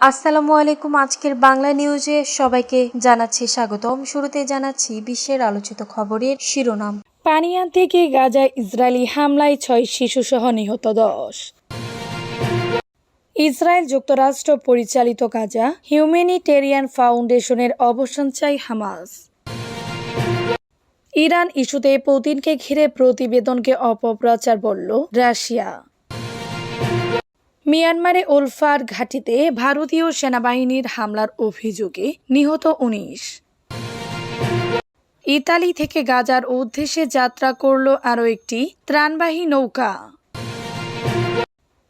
আসসালামু আলাইকুম। আজকের বাংলা নিউজে সবাইকে জানাচ্ছি স্বাগতম শুরুতে জানাচ্ছি বিশ্বের আলোচিত খবরের শিরোনাম। পানিয়া থেকে গাজায় ইসরায়েলি হামলায় ছয় শিশুসহ নিহত দশ। ইসরায়েল যুক্তরাষ্ট্র পরিচালিত গাজা হিউম্যানিটেরিয়ান ফাউন্ডেশনের অবসান চাই হামাস। ইরান ইস্যুতে পুতিনকে ঘিরে প্রতিবেদনকে অপপ্রচার বলল রাশিয়া। মিয়ানমারে ওলফার ঘাঁটিতে ভারতীয় সেনাবাহিনীর হামলার অভিযোগে নিহত উনিশ। ইতালি থেকে গাজার উদ্দেশ্যে যাত্রা করল আরও একটি ত্রাণবাহী নৌকা।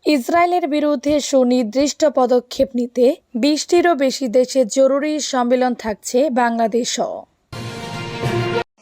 ইসরায়েলের বিরুদ্ধে সুনির্দিষ্ট পদক্ষেপ নিতে বিশটিরও বেশি দেশে জরুরি সম্মেলন থাকছে বাংলাদেশও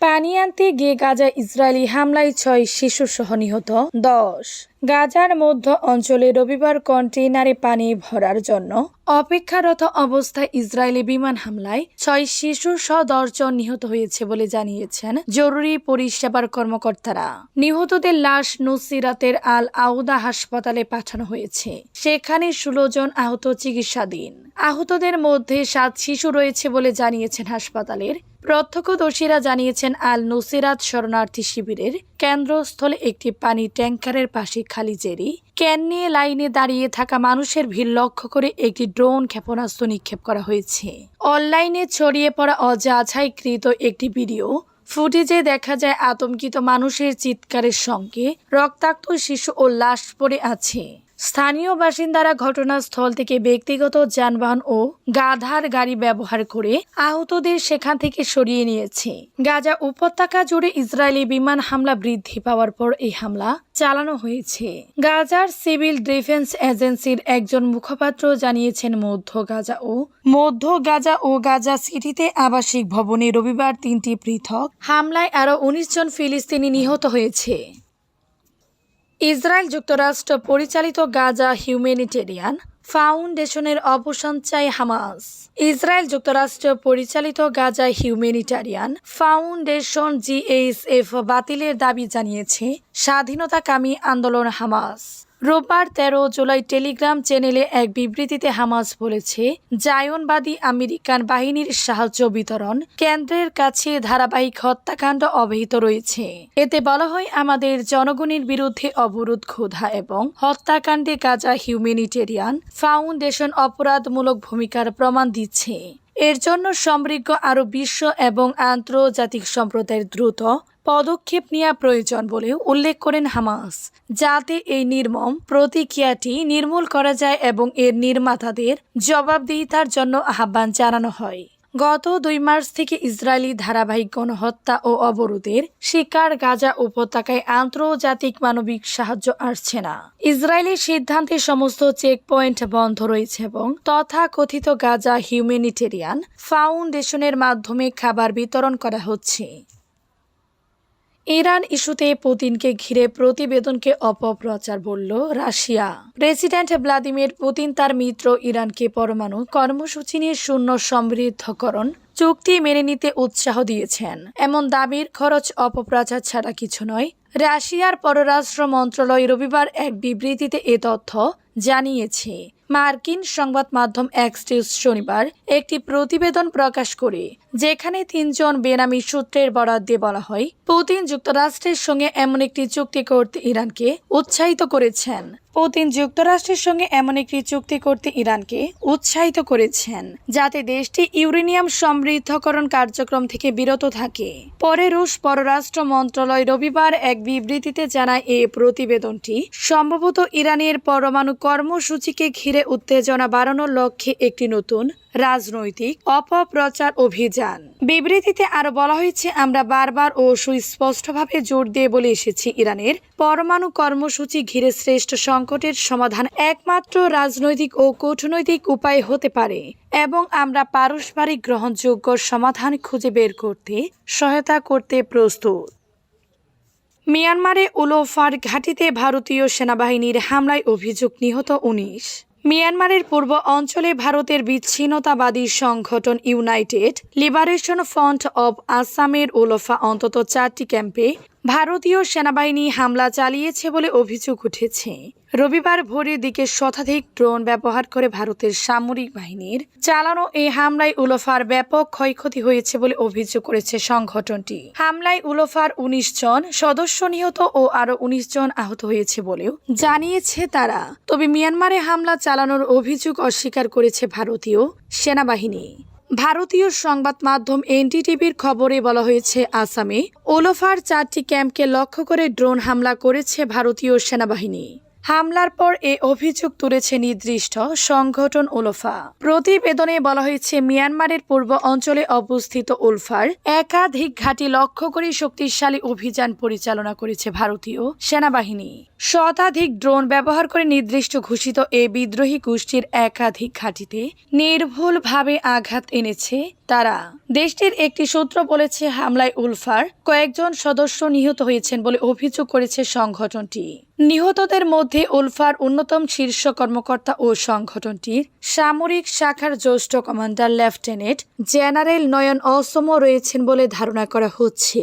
পানি আনতে গিয়ে গাজা ইসরায়েলি হামলায় ছয় শিশু সহ নিহত দশ। গাজার মধ্য অঞ্চলে রবিবার কন্টেইনারে পানি ভরার জন্য অপেক্ষারত অবস্থায় ইসরায়েলি বিমান হামলায় ছয় শিশু সহ দশজন নিহত হয়েছে বলে জানিয়েছেন জরুরি পরিষেবার কর্মকর্তারা। নিহতদের লাশ নুসিরাতের আল আউদা হাসপাতালে পাঠানো হয়েছে। সেখানে ষোলো জন আহত চিকিৎসাধীন। আহতদের মধ্যে সাত শিশু রয়েছে বলে জানিয়েছেন হাসপাতালের প্রত্যক্ষদর্শীরা জানিয়েছেন আল নুসিরাত শরণার্থী শিবিরের কেন্দ্রস্থলে একটি পানি ট্যাঙ্কারের পাশে খালি জেরি, ক্যান নিয়ে লাইনে দাঁড়িয়ে থাকা মানুষের ভিড় লক্ষ্য করে একটি ড্রোন ক্ষেপণাস্ত্র নিক্ষেপ করা হয়েছে। অনলাইনে ছড়িয়ে পড়া অযাচাইকৃত একটি ভিডিও, ফুটেজে দেখা যায় আতঙ্কিত মানুষের চিৎকারের সঙ্গে রক্তাক্ত শিশু ও লাশ পড়ে আছে। স্থানীয় বাসিন্দারা ঘটনাস্থল থেকে ব্যক্তিগত যানবাহন ও গাধার গাড়ি ব্যবহার করে আহতদের সেখান থেকে সরিয়ে নিয়েছে। গাজা উপত্যকা জুড়ে ইসরায়েলি বিমান হামলা বৃদ্ধি পাওয়ার পর এই হামলা চালানো হয়েছে। গাজার সিভিল ডিফেন্স এজেন্সির একজন মুখপাত্র জানিয়েছেন, মধ্য গাজা ও মধ্য গাজা ও গাজা সিটিতে আবাসিক ভবনে রবিবার তিনটি পৃথক হামলায় আরও উনিশ জন ফিলিস্তিনি নিহত হয়েছে। ইসরায়েল যুক্তরাষ্ট্র পরিচালিত গাজা হিউম্যানিটেরিয়ান ফাউন্ডেশনের অবসান হামাস। ইসরায়েল যুক্তরাষ্ট্র পরিচালিত গাজা হিউম্যানিটারিয়ান ফাউন্ডেশন জিএইচএফ বাতিলের দাবি জানিয়েছে স্বাধীনতাকামী আন্দোলন হামাস। রোববার তেরো জুলাই টেলিগ্রাম চ্যানেলে এক বিবৃতিতে হামাস বলেছে, জায়নবাদী আমেরিকান বাহিনীর সাহায্য বিতরণ কেন্দ্রের কাছে ধারাবাহিক হত্যাকাণ্ড অব্যাহত রয়েছে। এতে বলা হয়, আমাদের জনগণের বিরুদ্ধে অবরোধ, ক্ষুধা এবং হত্যাকাণ্ডে গাজা হিউম্যানিটেরিয়ান ফাউন্ডেশন অপরাধমূলক ভূমিকার প্রমাণ দিচ্ছে। এর জন্য সমৃদ্ধ আরও বিশ্ব এবং আন্তর্জাতিক সম্প্রদায়ের দ্রুত পদক্ষেপ নেওয়া প্রয়োজন বলেও উল্লেখ করেন হামাস। যাতে এই নির্মম প্রতিক্রিয়াটি নির্মূল করা যায় এবং এর নির্মাতাদের জবাবদিহিতার জন্য আহ্বান জানানো হয়। গত দুই মার্চ থেকে ইসরায়েলি ধারাবাহিক গণহত্যা ও অবরোধের শিকার গাজা উপত্যকায় আন্তর্জাতিক মানবিক সাহায্য আসছে না। ইসরায়েলের সিদ্ধান্তে সমস্ত চেকপয়েন্ট বন্ধ রয়েছে এবং তথাকথিত গাজা হিউম্যানিটেরিয়ান ফাউন্ডেশনের মাধ্যমে খাবার বিতরণ করা হচ্ছে। ইরান ইস্যুতে পুতিনকে ঘিরে প্রতিবেদনকে অপপ্রচার বলল রাশিয়া। প্রেসিডেন্ট ভ্লাদিমির পুতিন তার মিত্র ইরানকে পরমাণু কর্মসূচি নিয়ে শূন্য সমৃদ্ধকরণ চুক্তি মেনে নিতে উৎসাহ দিয়েছেন। এমন দাবির খরচ অপপ্রচার ছাড়া কিছু নয়। রাশিয়ার পররাষ্ট্র মন্ত্রণালয় রবিবার এক বিবৃতিতে এ তথ্য জানিয়েছে। মার্কিন সংবাদ মাধ্যম এক্সটিউজ শনিবার একটি প্রতিবেদন প্রকাশ করে, যেখানে তিনজন বেনামি সূত্রের বরাদ দিয়ে বলা হয়, পুতিন যুক্তরাষ্ট্রের সঙ্গে এমন একটি চুক্তি করতে ইরানকে উৎসাহিত করেছেন। পুতিন যুক্তরাষ্ট্রের সঙ্গে এমন একটি চুক্তি করতে ইরানকে উৎসাহিত করেছেন, যাতে দেশটি ইউরেনিয়াম সমৃদ্ধকরণ কার্যক্রম থেকে বিরত থাকে। পরে রুশ পররাষ্ট্র মন্ত্রণালয় রবিবার এক বিবৃতিতে জানায় এই প্রতিবেদনটি সম্ভবত ইরানের পরমাণু কর্মসূচিকে ঘিরে উত্তেজনা বাড়ানোর লক্ষ্যে একটি নতুন রাজনৈতিক অপপ্রচার অভিযান। বিবৃতিতে আরও বলা হয়েছে, আমরা বারবার ও সুস্পষ্টভাবে জোর দিয়ে বলে এসেছি, ইরানের পরমাণু কর্মসূচি ঘিরে শ্রেষ্ঠ সংকটের সমাধান একমাত্র রাজনৈতিক ও কূটনৈতিক উপায় হতে পারে। এবং আমরা পারস্পরিক গ্রহণযোগ্য সমাধান খুঁজে বের করতে সহায়তা করতে প্রস্তুত। মিয়ানমারে উলোফার ঘাঁটিতে ভারতীয় সেনাবাহিনীর হামলায় অভিযোগ নিহত উনিশ। মিয়ানমারের পূর্ব অঞ্চলে ভারতের বিচ্ছিন্নতাবাদী সংগঠন ইউনাইটেড লিবারেশন ফ্রন্ট অব আসামের উলফা অন্তত চারটি ক্যাম্পে ভারতীয় সেনাবাহিনী হামলা চালিয়েছে বলে অভিযোগ উঠেছে। রবিবার ভোরের দিকে শতাধিক ড্রোন ব্যবহার করে ভারতের সামরিক বাহিনীর চালানো এই হামলায় উলফার ব্যাপক ক্ষয়ক্ষতি হয়েছে বলে অভিযোগ করেছে সংগঠনটি। হামলায় উলফার উনিশ জন সদস্য নিহত ও আরও উনিশ জন আহত হয়েছে বলেও জানিয়েছে তারা। তবে মিয়ানমারে হামলা চালানোর অভিযোগ অস্বীকার করেছে ভারতীয় সেনাবাহিনী। ভারতীয় সংবাদ মাধ্যম এনডিটিভির খবরে বলা হয়েছে, আসামে ওলোফার চারটি ক্যাম্পকে লক্ষ্য করে ড্রোন হামলা করেছে ভারতীয় সেনাবাহিনী। হামলার পর এ অভিযোগ তুলেছে নির্দিষ্ট সংগঠন উলফা। প্রতিবেদনে বলা হয়েছে, মিয়ানমারের পূর্ব অঞ্চলে অবস্থিত উলফার একাধিক ঘাঁটি লক্ষ্য করে শক্তিশালী অভিযান পরিচালনা করেছে ভারতীয় সেনাবাহিনী। শতাধিক ড্রোন ব্যবহার করে নির্দিষ্ট ঘোষিত এ বিদ্রোহী গোষ্ঠীর একাধিক ঘাঁটিতে নির্ভুলভাবে আঘাত এনেছে তারা। দেশটির একটি সূত্র বলেছে, হামলায় উলফার কয়েকজন সদস্য নিহত হয়েছেন বলে অভিযোগ করেছে সংগঠনটি। নিহতদের মধ্যে উলফার অন্যতম শীর্ষ কর্মকর্তা ও সংগঠনটির সামরিক শাখার জ্যেষ্ঠ commander lieutenant general Nayan Asom রয়েছেন বলে ধারণা করা হচ্ছে।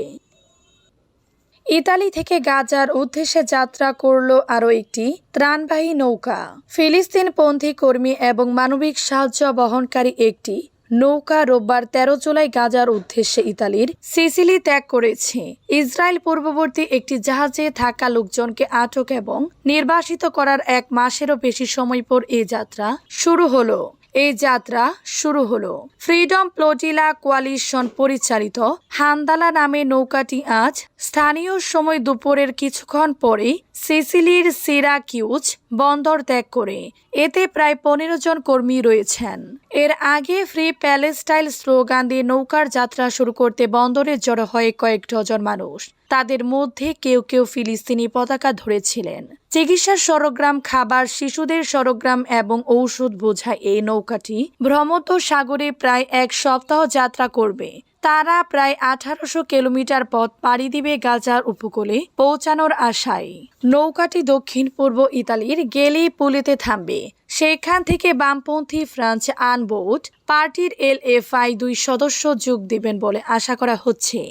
ইতালি থেকে গাজার উদ্দেশ্যে যাত্রা করল আরও একটি ত্রাণবাহী নৌকা। ফিলিস্তিনপন্থী কর্মী এবং মানবিক সাহায্য বহনকারী একটি নৌকা রোববার তেরো জুলাই গাজার উদ্দেশ্যে ইতালির সিসিলি ত্যাগ করেছে। ইসরায়েল পূর্ববর্তী একটি জাহাজে থাকা লোকজনকে আটক এবং নির্বাসিত করার এক মাসেরও বেশি সময় পর এ যাত্রা শুরু হলো। এই যাত্রা শুরু হলো। ফ্রিডম প্লোটিলা কোয়ালিশন পরিচালিত হান্দালা নামে নৌকাটি আজ স্থানীয় সময় দুপুরের কিছুক্ষণ পরে সিসিলির সিরাকিউজ বন্দর ত্যাগ করে। এতে প্রায় পনেরো জন কর্মী রয়েছেন। এর আগে ফ্রি প্যালেস্টাইল স্লোগান দিয়ে নৌকার যাত্রা শুরু করতে বন্দরে জড়ো হয় কয়েক ডজন মানুষ। তাদের মধ্যে কেউ কেউ ফিলিস্তিনি পতাকা ধরেছিলেন। চিকিৎসার সরগ্রাম, খাবার, শিশুদের সরগ্রাম এবং ঔষধ বোঝা এই নৌকাটি ভ্রমত সাগরে প্রায় এক সপ্তাহ যাত্রা করবে। তারা প্রায় আঠারোশো কিলোমিটার পথ পাড়ি দিবে গাজার উপকূলে পৌঁছানোর আশায়। নৌকাটি দক্ষিণ পূর্ব ইতালির গেলি পুলিতে থামবে। সেখান থেকে বামপন্থী ফ্রান্স আনবোট, পার্টির এল এফ আই দুই সদস্য যোগ দিবেন বলে আশা করা হচ্ছে।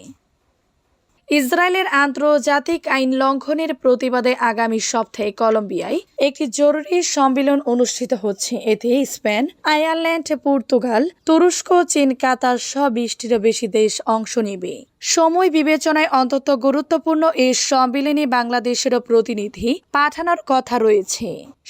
ইসরায়েলের আন্তর্জাতিক আইন লঙ্ঘনের প্রতিবাদে আগামী সপ্তাহে কলম্বিয়ায় একটি জরুরি সম্মেলন অনুষ্ঠিত হচ্ছে। এতে স্পেন, আয়ারল্যান্ড, পর্তুগাল, তুরস্ক, চীন, কাতার সহ বিশটিরও বেশি দেশ অংশ নেবে। সময় বিবেচনায় অন্তত গুরুত্বপূর্ণ এই সম্মেলনে বাংলাদেশেরও প্রতিনিধি পাঠানোর কথা রয়েছে।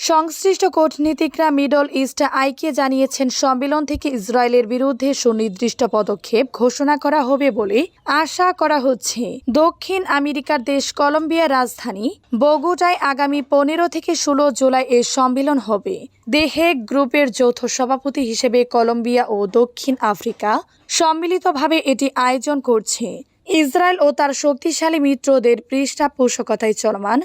সংশ্লিষ্ট কূটনীতিকরা মিডল ইস্ট আইকে জানিয়েছেন, সম্মেলন থেকে ইসরায়েলের বিরুদ্ধে সুনির্দিষ্ট পদক্ষেপ ঘোষণা করা হবে বলে আশা করা হচ্ছে। দক্ষিণ আমেরিকার দেশ কলম্বিয়ার রাজধানী বগুটায় আগামী পনেরো থেকে ষোলো জুলাই এ সম্মেলন হবে। দেহেক গ্রুপের যৌথ সভাপতি হিসেবে কলম্বিয়া ও দক্ষিণ আফ্রিকা সম্মিলিতভাবে এটি আয়োজন করছে। ইসরায়েল ও তার শক্তিশালী মিত্রদের পৃষ্ঠপোষকতায় চলমান